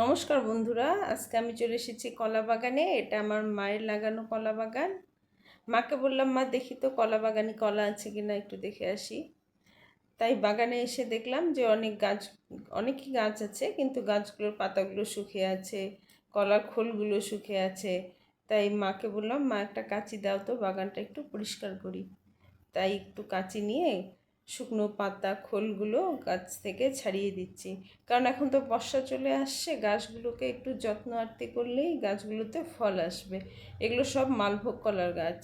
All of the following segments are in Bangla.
নমস্কার বন্ধুরা, আজকে আমি চলে এসেছি কলা বাগানে এটা আমার মায়ের লাগানো কলা বাগান মাকে বললাম, মা, দেখি তো কলা বাগানে কলা আছে কি না একটু দেখে আসি। তাই বাগানে এসে দেখলাম যে অনেক গাছ, অনেকই গাছ আছে, কিন্তু গাছগুলোর পাতাগুলো শুকিয়ে আছে, কলার খোলগুলো শুকিয়ে আছে। তাই মাকে বললাম, মা, একটা কাঁচি দাও তো, বাগানটা একটু পরিষ্কার করি। তাই একটু কাঁচি নিয়ে শুকনো পাতা খোলগুলো গাছ থেকে ছাড়িয়ে দিচ্ছি। কারণ এখন তো বর্ষা চলে আসছে, গাছগুলোকে একটু যত্ন আরতি করলেই গাছগুলোতে ফল আসবে। এগুলো সব মালভোগ কলার গাছ।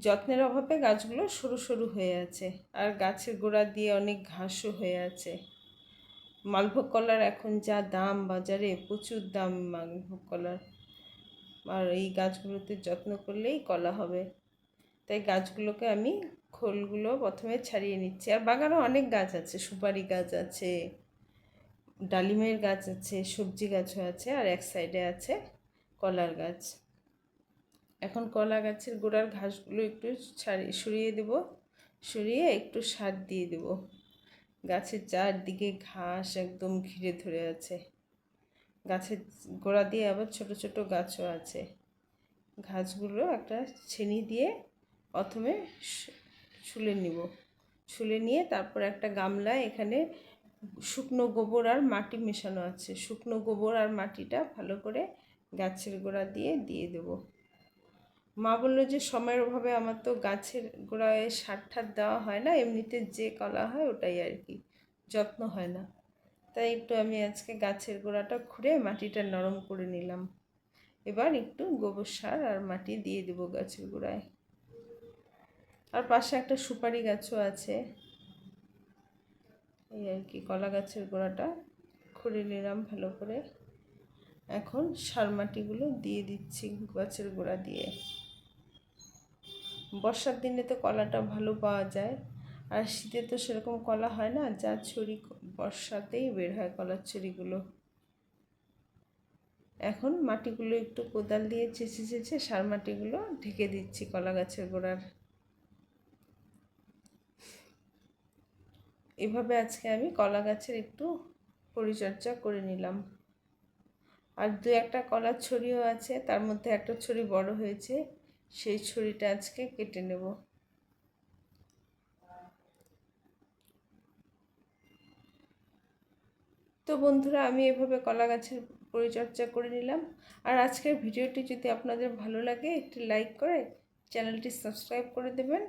যত্নের অভাবে গাছগুলো সরু সরু হয়ে আছে আর গাছের গোড়া দিয়ে অনেক ঘাসও হয়ে আছে। মালভোগ কলার এখন যা দাম বাজারে প্রচুর দাম মালভোগ কলার। আর এই গাছগুলোতে যত্ন করলেই কলা হবে। তাই গাছগুলোকে আমি খোলগুলো প্রথমে ছাড়িয়ে নিচ্ছি। আর বাগানে অনেক গাছ আছে, সুপারি গাছ আছে, ডালিমের গাছ আছে, সবজি গাছও আছে, আর এক সাইডে আছে কলার গাছ। এখন কলা গাছের গোড়ার ঘাসগুলো একটু ছাড়িয়ে সরিয়ে দেব, সরিয়ে একটু সার দিয়ে দেব। গাছের চারদিকে ঘাস একদম ঘিরে ধরে আছে। গাছের গোড়া দিয়ে আবার ছোট ছোট গাছও আছে। ঘাসগুলো একটা ছেনি দিয়ে প্রথমে ছুলে নিব। ছুলে নিয়ে তারপর একটা গামলায় এখানে শুকনো গোবর আর মাটি মেশানো আছে। শুকনো গোবর আর মাটিটা ভালো করে গাছের গোড়া দিয়ে দিয়ে দেবো। মা বলল যে, সময়ের অভাবে আমার তো গাছের গোড়ায় সার ঠার দেওয়া হয় না, এমনিতে যে কলা হয় ওটাই আর কি, যত্ন হয় না। তাই একটু আমি আজকে গাছের গোড়াটা খুঁড়ে মাটিটা নরম করে নিলাম। এবার একটু গোবর সার আর মাটি দিয়ে দেবো গাছের গোড়ায়। আর পাশে একটা সুপারি গাছও আছে। এই আর কি, কলা গাছের গোড়াটা খুঁড়ে নিলাম ভালো করে। এখন সার মাটিগুলো দিয়ে দিচ্ছি গাছের গোড়া দিয়ে। বর্ষার দিনে তো কলাটা ভালো পাওয়া যায়, আর শীতে তো সেরকম কলা হয় না, যা ছড়ি বর্ষাতেই বের হয় কলার ছড়িগুলো এখন মাটিগুলো একটু কোদাল দিয়ে চেঁচে চেঁচে সার মাটিগুলো ঢেকে দিচ্ছি কলা গাছের গোড়ার। এভাবে আজকে আমি কলা গাছের একটু পরিচর্যা করে নিলাম। আর দু একটা কলার ছড়িও আছে, তার মধ্যে একটা ছড়ি বড় হয়েছে, সেই ছড়িটা আজকে কেটে নেব। তো বন্ধুরা, আমি এভাবে কলা গাছের পরিচর্যা করে নিলাম। আর আজকের ভিডিওটি যদি আপনাদের ভালো লাগে, একটি লাইক করে চ্যানেলটি সাবস্ক্রাইব করে দেবেন।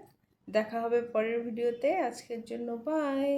দেখা হবে পরের ভিডিওতে। আজকের জন্য বাই